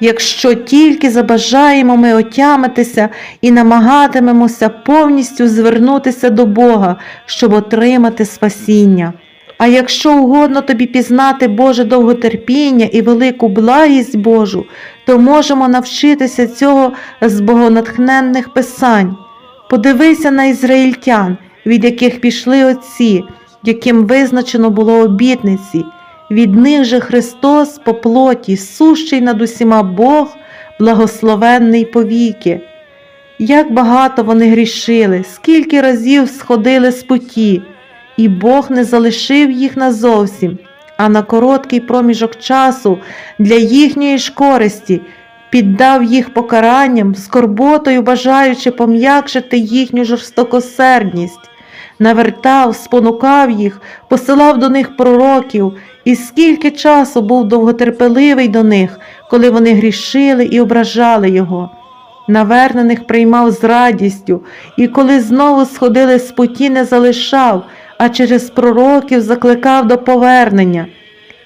якщо тільки забажаємо ми отямитися і намагатимемося повністю звернутися до Бога, щоб отримати спасіння. А якщо угодно тобі пізнати Боже довготерпіння і велику благість Божу, то можемо навчитися цього з богонатхненних писань. Подивися на ізраїльтян, від яких пішли отці, яким визначено було обітниці. Від них же Христос по плоті, сущий над усіма Бог, благословенний повіки. Як багато вони грішили, скільки разів сходили з путі, і Бог не залишив їх назовсім, а на короткий проміжок часу для їхньої ж користі піддав їх покаранням, скорботою бажаючи пом'якшити їхню жорстокосердність, навертав, спонукав їх, посилав до них пророків, і скільки часу був довготерпеливий до них, коли вони грішили і ображали його. Навернених приймав з радістю, і коли знову сходили з путі, не залишав, а через пророків закликав до повернення.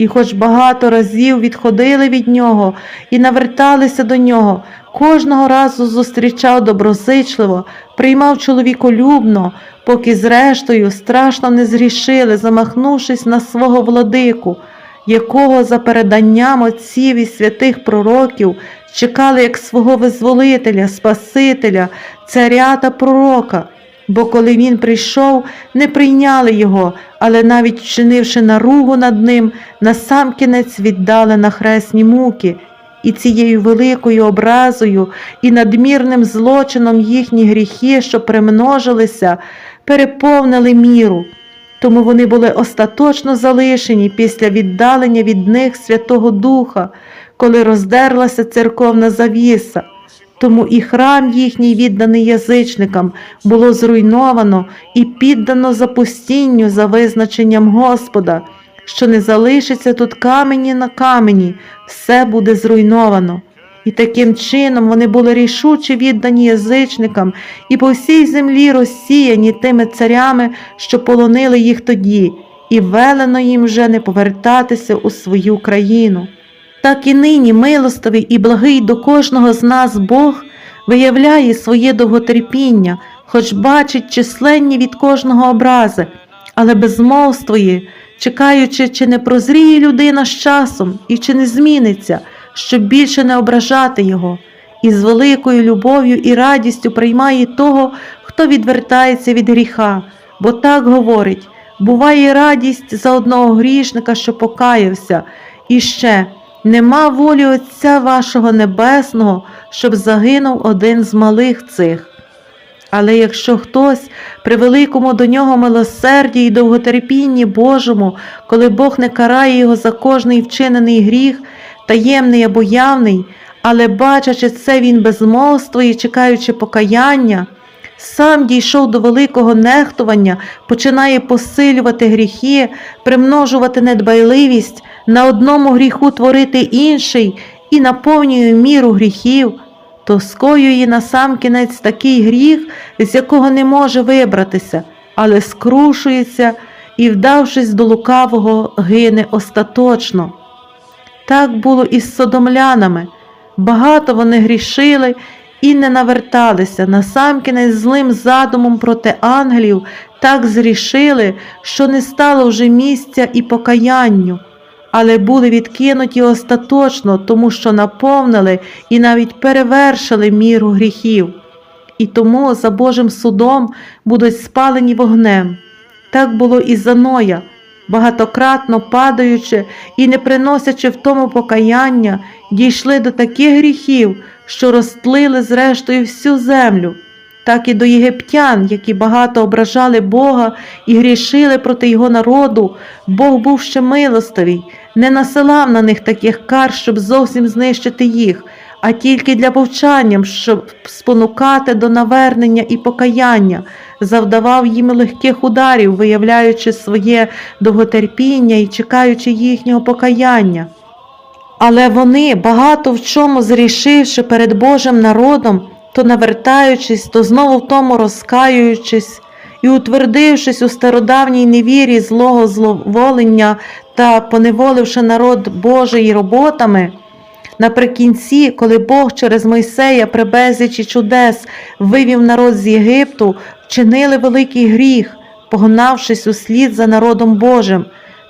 І хоч багато разів відходили від нього і наверталися до нього, кожного разу зустрічав доброзичливо, приймав чоловіколюбно, поки зрештою страшно не зрішили, замахнувшись на свого владику, якого за переданням отців і святих пророків чекали як свого визволителя, Спасителя, царя та пророка. Бо коли він прийшов, не прийняли його, але навіть вчинивши наругу над ним, насамкінець віддали на хресні муки, і цією великою образою і надмірним злочином їхні гріхи, що примножилися, переповнили міру. Тому вони були остаточно залишені після віддалення від них Святого Духа, коли роздерлася церковна завіса. Тому і храм їхній, відданий язичникам, було зруйновано і піддано запустінню за визначенням Господа, що не залишиться тут камені на камені, все буде зруйновано. І таким чином вони були рішуче віддані язичникам і по всій землі розсіяні тими царями, що полонили їх тоді, і велено їм вже не повертатися у свою країну. Так і нині милостивий і благий до кожного з нас Бог виявляє своє довготерпіння, хоч бачить численні від кожного образи, але безмовствує, чекаючи, чи не прозріє людина з часом і чи не зміниться, щоб більше не ображати його, і з великою любов'ю і радістю приймає того, хто відвертається від гріха, бо так говорить буває радість за одного грішника, що покаявся, і ще нема волі Отця вашого Небесного, щоб загинув один з малих цих. Але якщо хтось при великому до нього милосерді і довготерпінні Божому, коли Бог не карає його за кожний вчинений гріх, таємний або явний, але бачачи це, він безмовствує, чекаючи покаяння, сам дійшов до великого нехтування, починає посилювати гріхи, примножувати недбайливість, на одному гріху творити інший і наповнює міру гріхів, то скоює насамкінець такий гріх, з якого не може вибратися, але скрушується і, вдавшись до лукавого, гине остаточно. Так було і з содомлянами. Багато вони грішили і не наверталися. Насамкінець злим задумом проти ангелів так зрішили, що не стало вже місця і покаянню, але були відкинуті остаточно, тому що наповнили і навіть перевершили міру гріхів. І тому за Божим судом будуть спалені вогнем. Так було і за Ноя, багатократно падаючи і не приносячи в тому покаяння, дійшли до таких гріхів, що розтлили зрештою всю землю, так і до єгиптян, які багато ображали Бога і грішили проти його народу, Бог був ще милостивий, не насилав на них таких кар, щоб зовсім знищити їх, а тільки для повчання, щоб спонукати до навернення і покаяння, завдавав їм легких ударів, виявляючи своє довготерпіння і чекаючи їхнього покаяння. Але вони, багато в чому зрішивши перед Божим народом, то навертаючись, то знову в тому розкаюючись і утвердившись у стародавній невірі злого зловолення та поневоливши народ Божий роботами, Наприкінці, коли Бог через Мойсея при безлічі чудес вивів народ з Єгипту, вчинили великий гріх, погнавшись услід за народом Божим.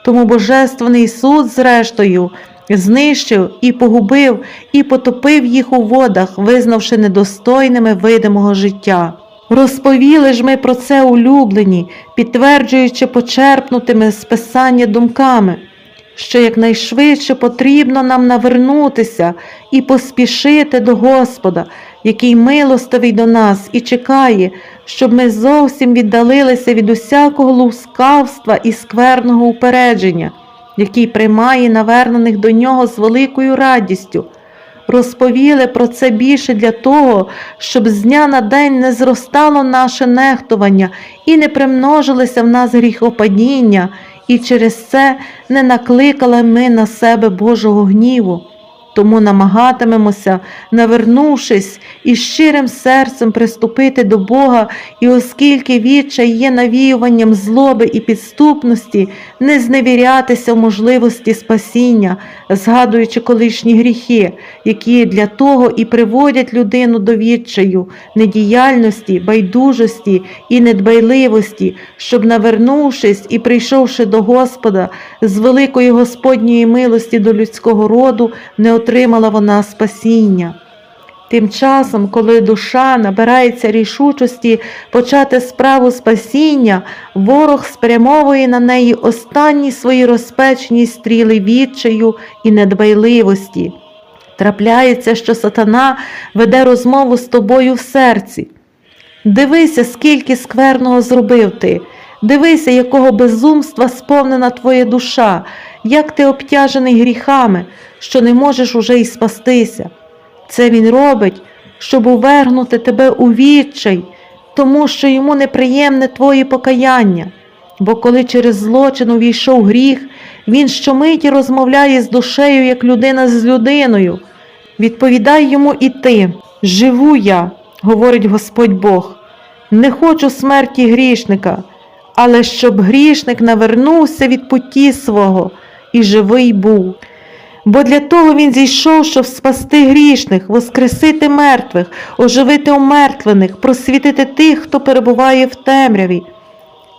Тому Божественний суд, зрештою, знищив і погубив, і потопив їх у водах, визнавши недостойними видимого життя. Розповіли ж ми про це улюблені, підтверджуючи почерпнутими з писання думками, що якнайшвидше потрібно нам навернутися і поспішити до Господа, який милостивий до нас і чекає, щоб ми зовсім віддалилися від усякого лускавства і скверного упередження, який приймає навернених до нього з великою радістю. Розповіли про це більше для того, щоб з дня на день не зростало наше нехтування і не примножилися в нас гріхопадіння, і через це не накликали ми на себе Божого гніву. Тому намагатимемося, навернувшись і щирим серцем приступити до Бога, і оскільки відчай є навіюванням злоби і підступності, не зневірятися в можливості спасіння, згадуючи колишні гріхи, які для того і приводять людину до відчаю, недіяльності, байдужості і недбайливості, щоб, навернувшись і прийшовши до Господа з великої Господньої милості до людського роду, не отримала вона спасіння. Тим часом, коли душа набирається рішучості почати справу спасіння, ворог спрямовує на неї останні свої розпечні стріли відчаю і недбайливості. Трапляється, що сатана веде розмову з тобою в серці. Дивися, скільки скверного зробив ти. Дивися, якого безумства сповнена твоя душа, як ти обтяжений гріхами, що не можеш уже й спастися. Це він робить, щоб увергнути тебе у відчай, тому що йому неприємне твоє покаяння. Бо коли через злочин увійшов гріх, він щомиті розмовляє з душею, як людина з людиною. Відповідай йому і ти, живу я, говорить Господь Бог, не хочу смерті грішника, але щоб грішник навернувся від путі свого і живий був. Бо для того він зійшов, щоб спасти грішних, воскресити мертвих, оживити умертвлених, просвітити тих, хто перебуває в темряві.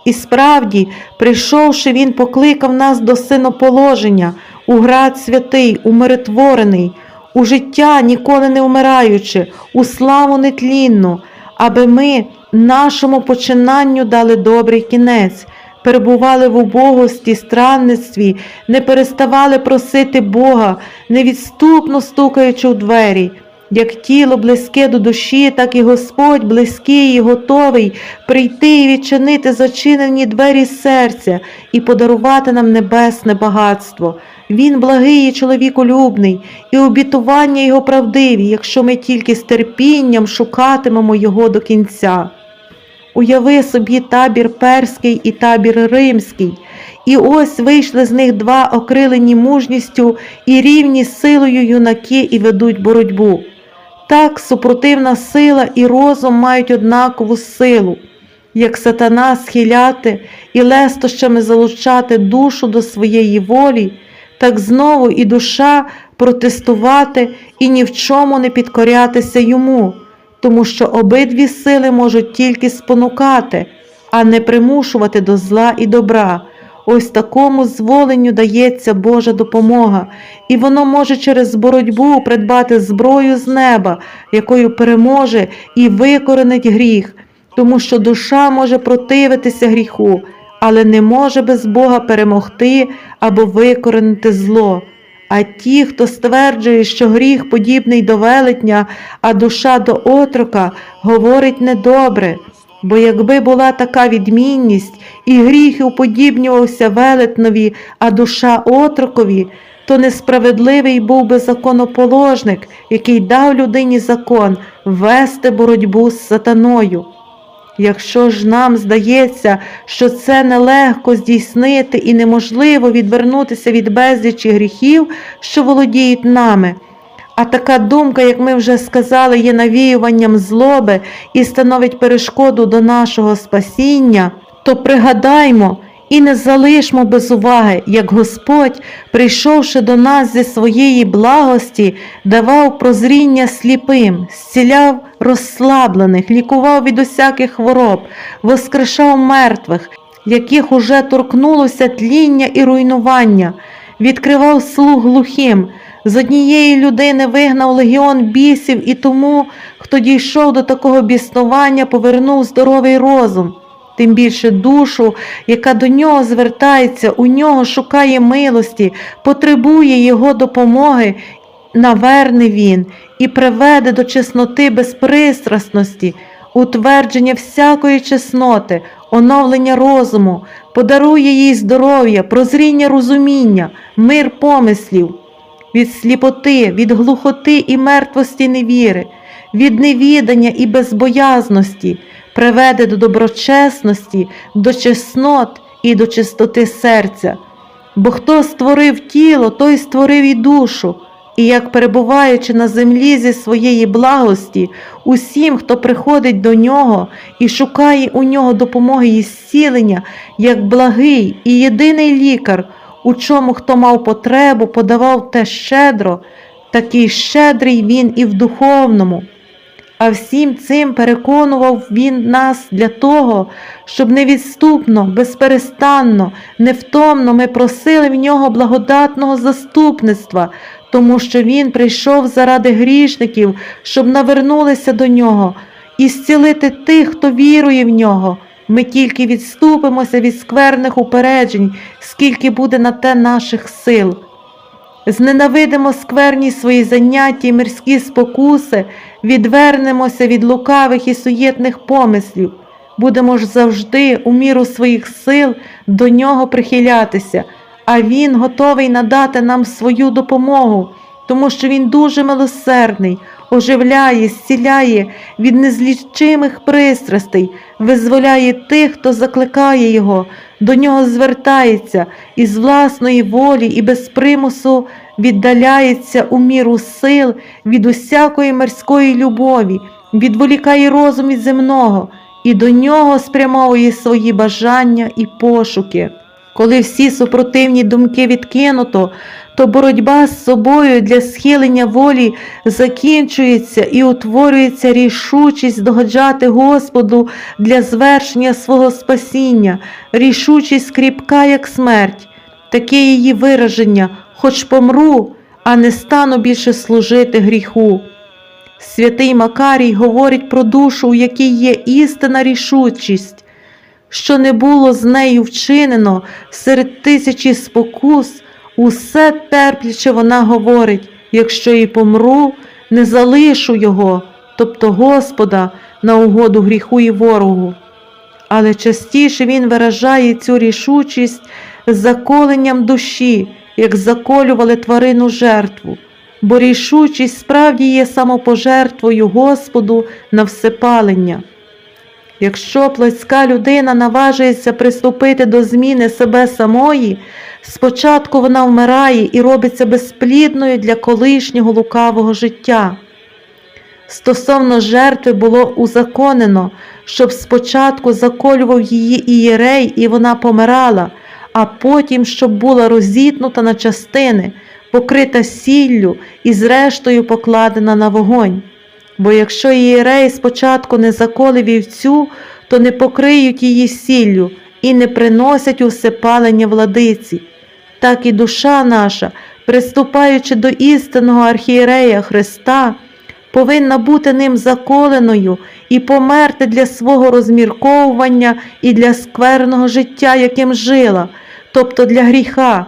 І справді, прийшовши, він покликав нас до синоположення, у град святий, умиротворений, у життя ніколи не вмираючи, у славу нетлінну, аби ми нашому починанню дали добрий кінець, перебували в убогості, странництві, не переставали просити Бога, невідступно стукаючи у двері. Як тіло близьке до душі, так і Господь близький і готовий прийти і відчинити зачинені двері серця і подарувати нам небесне багатство. Він благий і чоловіколюбний, і обітування його правдиві, якщо ми тільки з терпінням шукатимемо його до кінця. Уяви собі табір перський і табір римський, і ось вийшли з них два окрилені мужністю і рівні силою юнаки і ведуть боротьбу. Так супротивна сила і розум мають однакову силу, як сатана схиляти і лестощами залучати душу до своєї волі, так знову і душа протестувати і ні в чому не підкорятися йому, тому що обидві сили можуть тільки спонукати, а не примушувати до зла і добра. Ось такому зволенню дається Божа допомога, і воно може через боротьбу придбати зброю з неба, якою переможе і викоренить гріх, тому що душа може противитися гріху, але не може без Бога перемогти або викоренити зло. А ті, хто стверджує, що гріх подібний до велетня, а душа до отрока, говорить недобре. Бо якби була така відмінність, і гріх уподібнювався велетнові, а душа отрокові, то несправедливий був би законоположник, який дав людині закон вести боротьбу з сатаною. Якщо ж нам здається, що це нелегко здійснити і неможливо відвернутися від безлічі гріхів, що володіють нами, а така думка, як ми вже сказали, є навіюванням злоби і становить перешкоду до нашого спасіння, то пригадаймо і не залишмо без уваги, як Господь, прийшовши до нас зі своєї благості, давав прозріння сліпим, зціляв розслаблених, лікував від усяких хвороб, воскрешав мертвих, яких уже торкнулося тління і руйнування, відкривав слух глухим. З однієї людини вигнав легіон бісів, і тому, хто дійшов до такого біснування, повернув здоровий розум. Тим більше душу, яка до нього звертається, у нього шукає милості, потребує його допомоги, наверне він і приведе до чесноти безпристрасності, утвердження всякої чесноти, оновлення розуму, подарує їй здоров'я, прозріння розуміння, мир помислів від сліпоти, від глухоти і мертвості невіри, від невідання і безбоязності, приведе до доброчесності, до чеснот і до чистоти серця. Бо хто створив тіло, той створив і душу, і як перебуваючи на землі зі своєї благості, усім, хто приходить до нього і шукає у нього допомоги і зцілення, як благий і єдиний лікар, у чому хто мав потребу, подавав те щедро, такий щедрий він і в духовному. А всім цим переконував він нас для того, щоб невідступно, безперестанно, невтомно ми просили в нього благодатного заступництва, тому що він прийшов заради грішників, щоб навернулися до нього і зцілити тих, хто вірує в нього. Ми тільки відступимося від скверних упереджень, скільки буде на те наших сил. Зненавидимо скверні свої заняття і мирські спокуси, відвернемося від лукавих і суєтних помислів, будемо ж завжди, у міру своїх сил, до нього прихилятися, а Він готовий надати нам свою допомогу, тому що Він дуже милосердний, оживляє, зціляє від незлічимих пристрастей, визволяє тих, хто закликає Його, до нього звертається і з власної волі і без примусу віддаляється у міру сил від усякої мирської любові, відволікає розум від земного і до нього спрямовує свої бажання і пошуки. Коли всі супротивні думки відкинуто, то боротьба з собою для схилення волі закінчується і утворюється рішучість догаджати Господу для звершення свого спасіння, рішучість кріпка, як смерть, таке її вираження, хоч помру, а не стану більше служити гріху. Святий Макарій говорить про душу, у якій є істинна рішучість, що не було з нею вчинено серед тисячі спокус, усе терпляче вона говорить, якщо і помру, не залишу його, тобто Господа, на угоду гріху і ворогу. Але частіше він виражає цю рішучість заколенням душі, як заколювали тварину жертву, бо рішучість справді є самопожертвою Господу на всепалення. Якщо плотська людина наважується приступити до зміни себе самої, спочатку вона вмирає і робиться безплідною для колишнього лукавого життя. Стосовно жертви було узаконено, щоб спочатку заколював її ієрей, і вона помирала, а потім, щоб була розітнута на частини, покрита сіллю і зрештою покладена на вогонь. Бо якщо ієрей спочатку не заколив вівцю, то не покриють її сіллю і не приносять усипалення владиці. Так і душа наша, приступаючи до істинного архієрея Христа, повинна бути ним заколеною і померти для свого розмірковування і для скверного життя, яким жила, тобто для гріха.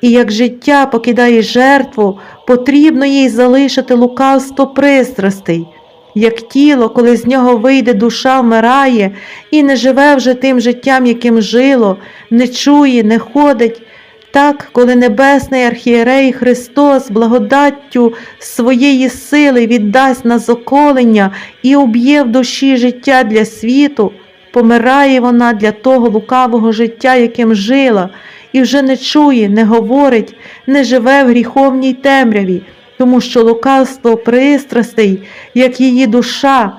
І як життя покидає жертву, потрібно їй залишити лукавство пристрастей. Як тіло, коли з нього вийде душа, вмирає і не живе вже тим життям, яким жило, не чує, не ходить. Так, коли Небесний архієрей Христос благодаттю своєї сили віддасть на зоколення і уб'є в душі життя для світу, помирає вона для того лукавого життя, яким жила, і вже не чує, не говорить, не живе в гріховній темряві, тому що лукавство пристрастей, як її душа,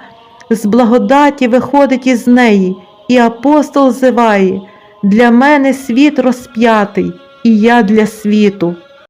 з благодаті виходить із неї, і апостол зиває Для мене світ розп'ятий, і я для світу.